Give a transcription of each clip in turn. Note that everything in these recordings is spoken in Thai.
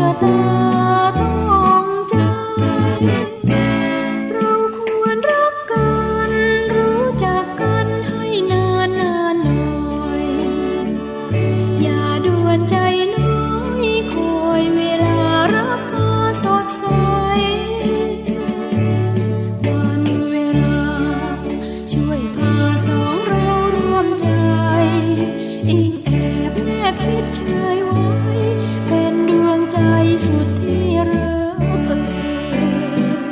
ชื่อตาต้องใจ เราควรรักกัน รู้จักกันให้นานนานหน่อย อย่าด่วนใจน้อยคอยเวลารักก็สดใส วันเวลา ช่วยพาสองเราร่วมใจ อิงแอบแนบชิดเชยว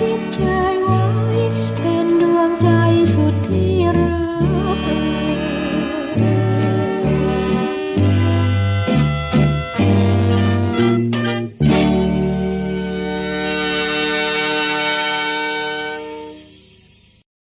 trên trời